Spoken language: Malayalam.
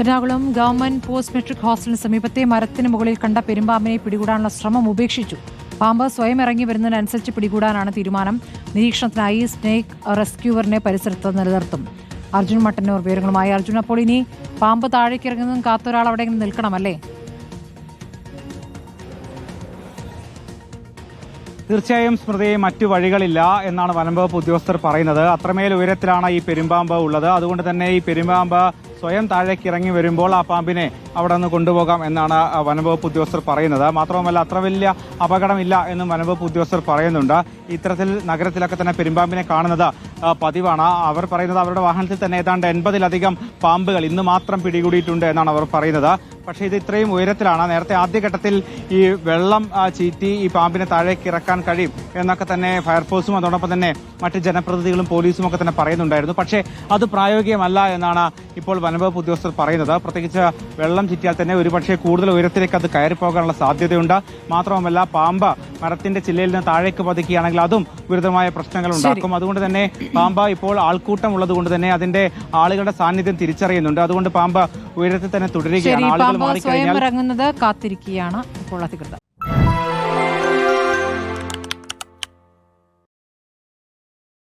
എറണാകുളം ഗവൺമെന്റ് പോസ്റ്റ് മെട്രിക് ഹോസ്റ്റലിന് സമീപത്തെ മരത്തിന് മുകളിൽ കണ്ട പെരുമ്പാമ്പിനെ പിടികൂടാനുള്ള ശ്രമം ഉപേക്ഷിച്ചു. പാമ്പ് സ്വയം ഇറങ്ങി വരുന്നതിനനുസരിച്ച് പിടികൂടാനാണ് തീരുമാനം. നിരീക്ഷണത്തിനായി സ്നേക് റെസ്ക്യൂവറിനെ പരിസരത്ത് നിലനിർത്തും. അർജുൻ മട്ടന്നൂർ വിവരങ്ങളുമായി അർജുൻ. അപ്പോൾ ഇനി പാമ്പ് താഴേക്ക് ഇറങ്ങുന്നതും കാത്തൊരാൾ അവിടെ നിൽക്കണമല്ലേ? നിൽക്കണം തീർച്ചയായും സ്മൃതി മറ്റു വഴികളില്ല എന്നാണ് വനംവകുപ്പ് ഉദ്യോഗസ്ഥർ പറയുന്നത്. അത്രമേൽ ഉയരത്തിലാണ് ഈ പെരുമ്പാമ്പ് ഉള്ളത്. അതുകൊണ്ട് തന്നെ ഈ പെരുമ്പാമ്പ് സ്വയം താഴേക്ക് ഇറങ്ങി വരുമ്പോൾ ആ പാമ്പിനെ അവിടെ നിന്ന് കൊണ്ടുപോകാം എന്നാണ് വനംവകുപ്പ് ഉദ്യോഗസ്ഥർ പറയുന്നത്. മാത്രവുമല്ല അത്ര വലിയ അപകടമില്ല എന്നും വനംവകുപ്പ് ഉദ്യോഗസ്ഥർ പറയുന്നുണ്ട്. ഇത്തരത്തിൽ നഗരത്തിലൊക്കെ തന്നെ പെരുമ്പാമ്പിനെ കാണുന്നത് പതിവാണ്. അവർ പറയുന്നത് അവരുടെ വാഹനത്തിൽ തന്നെ ഏതാണ്ട് എൺപതിലധികം പാമ്പുകൾ ഇന്ന് മാത്രം പിടികൂടിയിട്ടുണ്ട് എന്നാണ് അവർ പറയുന്നത്. പക്ഷേ ഇത് ഇത്രയും ഉയരത്തിലാണ്. നേരത്തെ ആദ്യഘട്ടത്തിൽ ഈ വെള്ളം ചീറ്റി ഈ പാമ്പിനെ താഴേക്ക് ഇറക്കാൻ കഴിയും എന്നൊക്കെ തന്നെ ഫയർഫോഴ്സും അതോടൊപ്പം തന്നെ മറ്റ് ജനപ്രതിനിധികളും പോലീസും ഒക്കെ തന്നെ പറയുന്നുണ്ടായിരുന്നു. പക്ഷേ അത് പ്രായോഗികമല്ല എന്നാണ് ഇപ്പോൾ വനംവകുപ്പ് ഉദ്യോഗസ്ഥർ പറയുന്നത്. പ്രത്യേകിച്ച് വെള്ളം ചുറ്റിയാൽ തന്നെ ഒരുപക്ഷെ കൂടുതൽ ഉയരത്തിലേക്ക് അത് കയറി പോകാനുള്ള സാധ്യതയുണ്ട്. മാത്രമല്ല പാമ്പ് മരത്തിന്റെ ചില്ലയിൽ നിന്ന് താഴേക്ക് പതിക്കുകയാണെങ്കിൽ അതും ഗുരുതരമായ പ്രശ്നങ്ങൾ ഉണ്ടാക്കും. അതുകൊണ്ട് തന്നെ പാമ്പ് ഇപ്പോൾ ആൾക്കൂട്ടം ഉള്ളത് കൊണ്ട് തന്നെ അതിന്റെ ആളുകളുടെ സാന്നിധ്യം തിരിച്ചറിയുന്നുണ്ട്. അതുകൊണ്ട് പാമ്പ് ഉയരത്തിൽ തന്നെ തുടരുകയാണ്. സ്വയം ഇറങ്ങുന്നത് കാത്തിരിക്കുകയാണ് ഇപ്പോൾ അധികൃതർ.